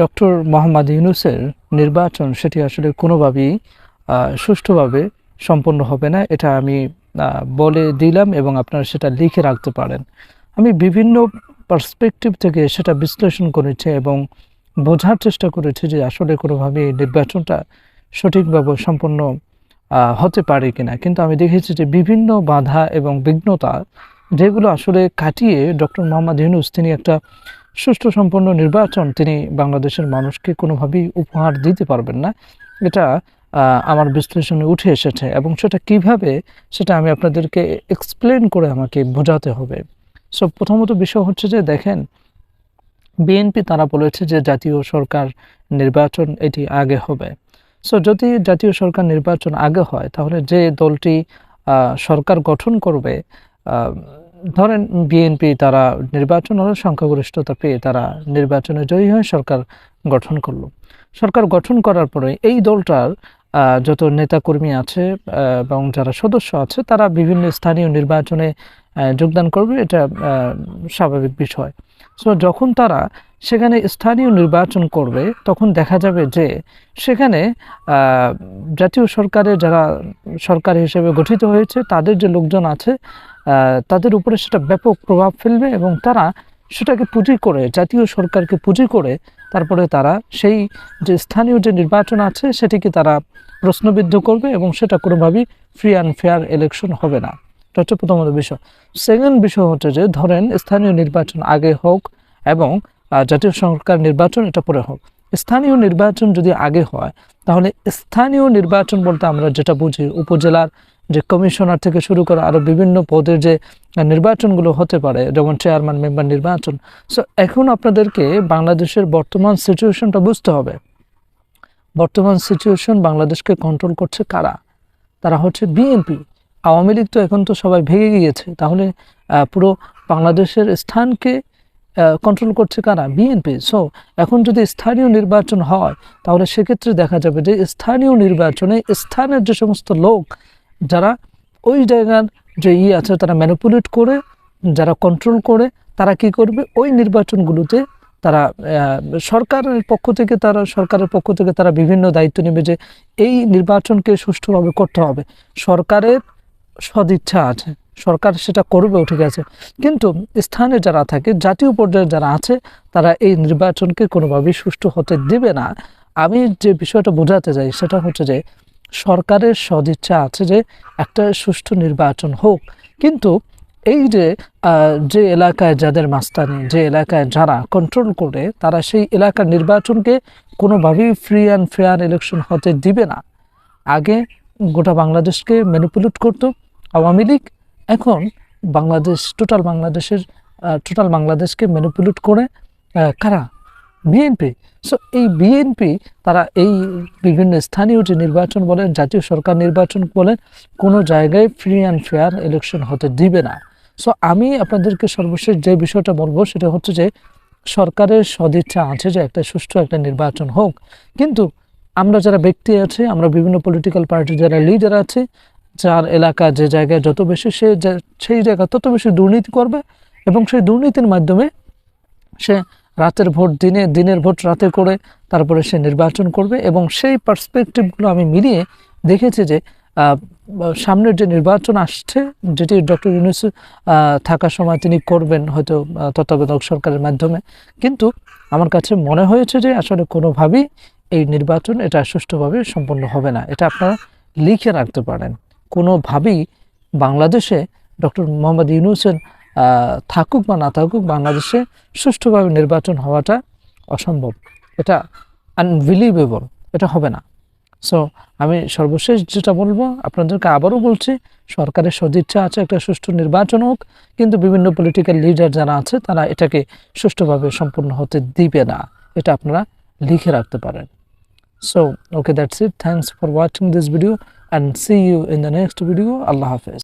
Doctor Mohammad ইউনুসের নির্বাচন সেটি আসলে কোনোভাবেই সুষ্ঠুভাবে সম্পন্ন হবে না। এটা আমি বলে দিলাম এবং আপনারা সেটা লিখে রাখতে পারেন। আমি বিভিন্ন পার্সপেক্টিভ থেকে সেটা বিশ্লেষণ করেছি এবং বোঝার চেষ্টা করেছি যে আসলে কোনোভাবে নির্বাচনটা সঠিকভাবে সম্পন্ন হতে পারে কিনা। কিন্তু আমি দেখেছি যে বিভিন্ন বাধা এবং বিঘ্নতা যেগুলো আসলে কাটিয়ে ডক্টর মোহাম্মদ ইউনুস, তিনি একটা সুষ্ঠু সম্পন্ন নির্বাচন তিনি বাংলাদেশের মানুষকে কোনোভাবেই উপহার দিতে পারবেন না। এটা আমার বিশ্লেষণে উঠে এসেছে এবং সেটা কীভাবে সেটা আমি আপনাদেরকে এক্সপ্লেন করে আমাকে বোঝাতে হবে। সো প্রথমত বিষয় হচ্ছে যে দেখেন বিএনপি তারা বলেছে যে জাতীয় সরকার নির্বাচন এটি আগে হবে। সো যদি জাতীয় সরকার নির্বাচন আগে হয়, তাহলে যে দলটি সরকার গঠন করবে ধরেন বিএনপি তারা নির্বাচন হলে সংখ্যাগরিষ্ঠতা পেয়ে তারা নির্বাচনে জয়ী হয়ে সরকার গঠন করল। সরকার গঠন করার পরে এই দলটার যত নেতাকর্মী আছে এবং যারা সদস্য আছে, তারা বিভিন্ন স্থানীয় নির্বাচনে যোগদান করবে, এটা স্বাভাবিক বিষয়। সো যখন তারা সেখানে স্থানীয় নির্বাচন করবে, তখন দেখা যাবে যে সেখানে জাতীয় সরকারের যারা সরকার হিসেবে গঠিত হয়েছে, তাদের যে লোকজন আছে তাদের উপরে সেটা ব্যাপক প্রভাব ফেলবে এবং তারা সেটাকে পুঁজি করে, জাতীয় সরকারকে পুঁজি করে, তারপরে তারা সেই যে স্থানীয় যে নির্বাচন আছে সেটিকে তারা প্রশ্নবিদ্ধ করবে এবং সেটা কোনোভাবেই ফ্রি অ্যান্ড ফেয়ার ইলেকশন হবে না। এটা হচ্ছে প্রথমত বিষয়। সেকেন্ড বিষয় হচ্ছে যে, ধরেন স্থানীয় নির্বাচন আগে হোক এবং জাতীয় সরকার নির্বাচন এটা পরে হোক। স্থানীয় নির্বাচন যদি আগে হয়, তাহলে স্থানীয় নির্বাচন বলতে আমরা যেটা বুঝি, উপজেলার যে কমিশনার থেকে শুরু করে আরও বিভিন্ন পদের যে নির্বাচনগুলো হতে পারে, যেমন চেয়ারম্যান মেম্বার নির্বাচন। সো এখন আপনাদেরকে বাংলাদেশের বর্তমান সিচুয়েশনটা বুঝতে হবে। বর্তমান সিচুয়েশন বাংলাদেশকে কন্ট্রোল করছে কারা? তারা হচ্ছে বিএনপি আওয়ামী লীগ তো এখন তো সবাই ভেঙে গিয়েছে। তাহলে পুরো বাংলাদেশের স্থানকে কন্ট্রোল করছে কারা? বিএনপি সো এখন যদি স্থানীয় নির্বাচন হয়, তাহলে সেক্ষেত্রে দেখা যাবে যে স্থানীয় নির্বাচনে স্থানের যে সমস্ত লোক যারা ওই জায়গার যে ই আছে তারা ম্যানিপুলেট করে, যারা কন্ট্রোল করে, তারা কি করবে? ওই নির্বাচনগুলোতে তারা সরকারের পক্ষ থেকে তারা, সরকারের পক্ষ থেকে তারা বিভিন্ন দায়িত্ব নেবে যে এই নির্বাচনকে সুষ্ঠুভাবে করতে হবে। সরকারের সদিচ্ছা আছে, সরকার সেটা করবেও ঠিক আছে কিন্তু স্থানে যারা থাকে, জাতীয় পর্যায়ে যারা আছে, তারা এই নির্বাচনকে কোনোভাবেই সুষ্ঠু হতে দেবে না। আমি যে বিষয়টা বোঝাতে চাই, সেটা হচ্ছে যে সরকারের সদিচ্ছা আছে যে একটা সুষ্ঠু নির্বাচন হোক। কিন্তু এই যে যে এলাকায় যাদের মাস্তানি, যে এলাকায় যারা কন্ট্রোল করে, তারা সেই এলাকার নির্বাচনকে কোনোভাবেই ফ্রি অ্যান্ড ফেয়ার ইলেকশন হতে দিবে না। আগে গোটা বাংলাদেশকে ম্যানিপুলেট করতো আওয়ামী লীগ, এখন বাংলাদেশ টোটাল বাংলাদেশের টোটাল বাংলাদেশকে ম্যানিপুলেট করে কারা? বিএনপি সো এই বিএনপি তারা এই বিভিন্ন স্থানীয় যে নির্বাচন বলেন, জাতীয় সরকার নির্বাচন বলেন, কোনো জায়গায় ফ্রি অ্যান্ড ফেয়ার ইলেকশন হতে দিবে না। সো আমি আপনাদেরকে সর্বশেষ যে বিষয়টা বলব, সেটা হচ্ছে যে সরকারের সদিচ্ছা আছে যে একটা সুষ্ঠু একটা নির্বাচন হোক। কিন্তু আমরা যারা ব্যক্তি আছে, আমরা বিভিন্ন পলিটিক্যাল পার্টি যারা লিডার আছে, যার এলাকা যে জায়গায় যত বেশি সে সেই জায়গা তত বেশি দুর্নীতি করবে এবং সেই দুর্নীতির মাধ্যমে সে রাতের ভোট, দিনে, দিনের ভোট রাতে করে তারপরে সে নির্বাচন করবে এবং সেই পার্সপেক্টিভগুলো আমি মিলিয়ে দেখেছি যে সামনের যে নির্বাচন আসছে, যেটি ডক্টর ইউনুস থাকার সময় তিনি করবেন হয়তো তত্ত্বাবধায়ক সরকারের মাধ্যমে। কিন্তু আমার কাছে মনে হয়েছে যে আসলে কোনোভাবেই এই নির্বাচন এটা সুষ্ঠুভাবে সম্পন্ন হবে না। এটা আপনারা লিখে রাখতে পারেন। কোনোভাবেই বাংলাদেশে ডক্টর মোহাম্মদ ইউনুসের থাকুক বা না থাকুক, বাংলাদেশে সুষ্ঠুভাবে নির্বাচন হওয়াটা অসম্ভব। এটা আনবিলিভেবল এটা হবে না। সো আমি সর্বশেষ যেটা বলব, আপনাদেরকে আবারও বলছি, সরকারের সদিচ্ছা আছে একটা সুষ্ঠু নির্বাচন হোক, কিন্তু বিভিন্ন পলিটিক্যাল লিডার যারা আছে, তারা এটাকে সুষ্ঠুভাবে সম্পূর্ণ হতে দিবে না। এটা আপনারা লিখে রাখতে পারেন। So okay that's it thanks for watching this video and see you in the next video আল্লাহ হাফেজ।